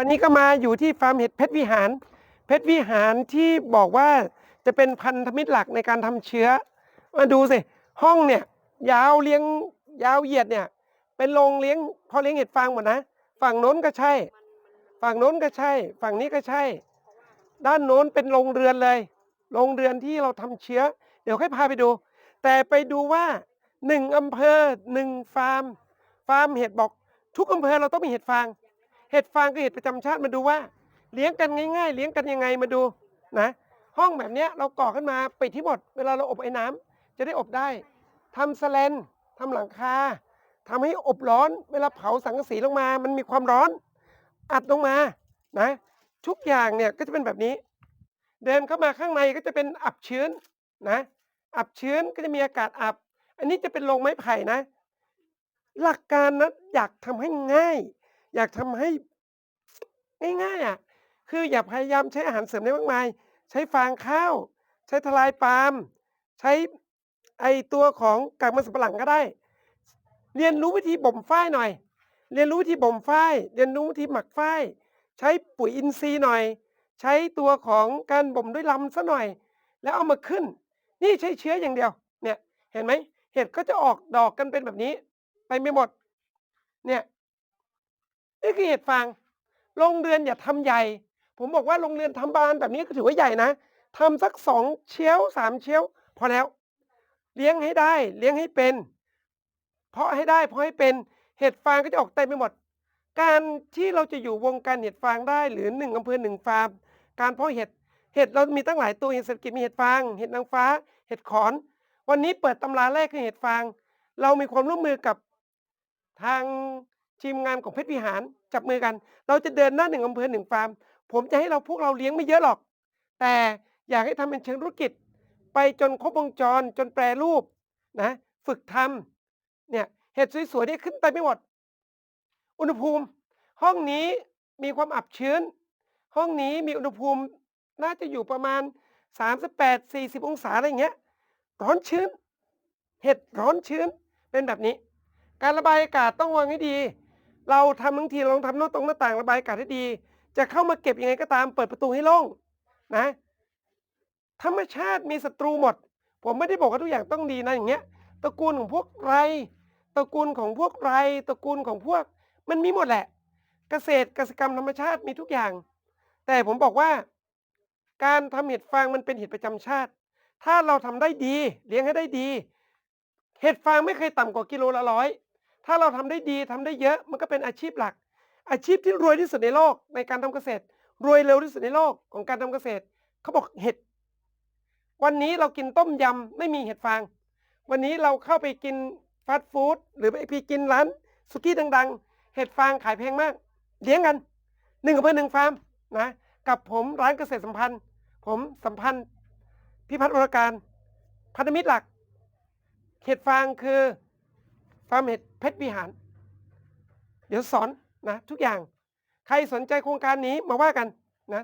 วันนี้ก็มาอยู่ที่ฟาร์มเห็ดเพชรวิหาร เพชรวิหารที่บอกว่าจะเป็นพันธมิตรหลักในการทำเชื้อ มาดูสิ ห้องเนี่ย ยาวเลี้ยงยาวเหยียดเนี่ย เป็นโรงเลี้ยงพอเลี้ยงเห็ดฟางหมดนะ ฝั่งโน้นก็ใช่ ฝั่งโน้นก็ใช่ ฝั่งนี้ก็ใช่ ด้านโน้นเป็นโรงเรือนเลยโรงเรือนที่เราทำเชื้อ เดี๋ยวค่อยพาไปดู แต่ไปดูว่าหนึ่งอำเภอหนึ่งฟาร์ม ฟาร์มเห็ดบอกทุกอำเภอเราต้องมีเห็ดฟาง เห็ดฟางคือเห็ดประจำชาติมาดูว่า เลี้ยงกันง่ายๆ เลี้ยงกันยังไงมาดูนะห้องแบบนี้เราก่อขึ้นมาปิดที่หมด เวลาเราอบไอ้น้ำจะได้อบได้ทำสแลนทำหลังคาทำให้อบร้อน เวลาเผาสังกะสีลงมา มันมีความร้อน อัดลงมานะทุกอย่างเนี่ยก็จะเป็นแบบนี้ เดินเข้ามาข้างในก็จะเป็นอับชื้นนะอับชื้นก็จะมีอากาศอับ อันนี้จะเป็นโรงไม้ไผ่นะ หลักการนะอยากทำให้ง่าย อยากทำให้ง่ายๆอะคืออย่าพยายามใช้อาหารเสริมได้มากมาย ใช้ฟางข้าว ใช้ทลายปาล์มใช้ไอตัวของกากมันสำปะหลังก็ได้ เรียนรู้วิธีบ่มฝ้ายหน่อย เรียนรู้วิธีบ่มฝ้ายเรียนรู้วิธีหมักฝ้ายใช้ปุ๋ยอินทรีย์หน่อย ใช้ตัวของการบ่มด้วยลำซะหน่อย แล้วเอามาขึ้น นี่ใช้เชื้ออย่างเดียว เนี่ย เห็นไหมเห็ดก็จะออกดอกกันเป็นแบบนี้ ไปไม่หมด เนี่ย นี่คือเห็ดฟางโรงเรือนอย่าทำใหญ่ ผมบอกว่าโรงเรือนทำบานแบบนี้ก็ถือว่าใหญ่นะทำสักสองเชียวสามเชียวพอแล้ว เลี้ยงให้ได้ เลี้ยงให้เป็น เพาะให้ได้เพาะให้เป็นเห็ดฟางก็จะออกเต็มไปหมด การที่เราจะอยู่วงการเห็ดฟางได้หรือหนึ่งอำเภอหนึ่งฟาร์มการเพาะเห็ดเห็ดเรามีตั้งหลายตัวเห็ดเศรษฐกิจมีเห็ดฟางเห็ดนางฟ้า เห็ดขอน วันนี้เปิดตำราแรกคือเห็ดฟาง เรามีความร่วมมือกับทาง ทีมงานของเพชรวิหารจับมือกัน เราจะเดินหน้าหนึ่งอำเภอหนึ่งฟาร์ม ผมจะให้เราพวกเราเลี้ยงไม่เยอะหรอก แต่อยากให้ทำเป็นเชิงธุรกิจ ไปจนครบวงจรจนแปรรูปนะฝึกทำเนี่ยเห็ดสวยๆนี่ขึ้นไปไม่หมด อุณหภูมิ ห้องนี้มีความอับชื้น ห้องนี้มีอุณหภูมิน่าจะอยู่ประมาณ 38-40 องศาอะไรเงี้ยร้อนชื้น เห็ดร้อนชื้นเป็นแบบนี้ การระบายอากาศต้องวางให้ดี เราทำบางทีเราต้องทำหน้าตรงหน้าต่างระบายอากาศให้ดี จะเข้ามาเก็บยังไงก็ตามเปิดประตูให้โล่งนะ ธรรมชาติมีศัตรูหมด ผมไม่ได้บอกว่าทุกอย่างต้องดีนะอย่างเงี้ยตระกูลของพวกไรตระกูลของพวกไรตระกูลของพวก มันมีหมดแหละ เกษตรกสกรรมธรรมชาติมีทุกอย่าง แต่ผมบอกว่า การทำเห็ดฟางมันเป็นเห็ดประจำชาติ ถ้าเราทำได้ดี เลี้ยงให้ได้ดี เห็ดฟางไม่เคยต่ำกว่ากิโลละร้อย ถ้าเราทำได้ดีทำได้เยอะมันก็เป็นอาชีพหลัก อาชีพที่รวยที่สุดในโลกในการทำเกษตร รวยเร็วที่สุดในโลกของการทำเกษตรเขาบอกเห็ดวันนี้เรากินต้มยำไม่มีเห็ดฟาง วันนี้เราเข้าไปกินฟาสต์ฟู้ดหรือไปกินร้านสุกี้ดัง ๆ เห็ดฟางขายแพงมาก เลี้ยงกันหนึ่งกับเพื่อนหนึ่งฟาร์มนะกับผมร้านเกษตรสัมพันธ์ ผมสัมพันธ์พิพัฒน์วรการพันธมิตรหลัก เห็ดฟางคือ ฟาร์มเห็ดเพชรวิหาร เดี๋ยวสอนนะทุกอย่าง ใครสนใจโครงการนี้มาว่ากันนะ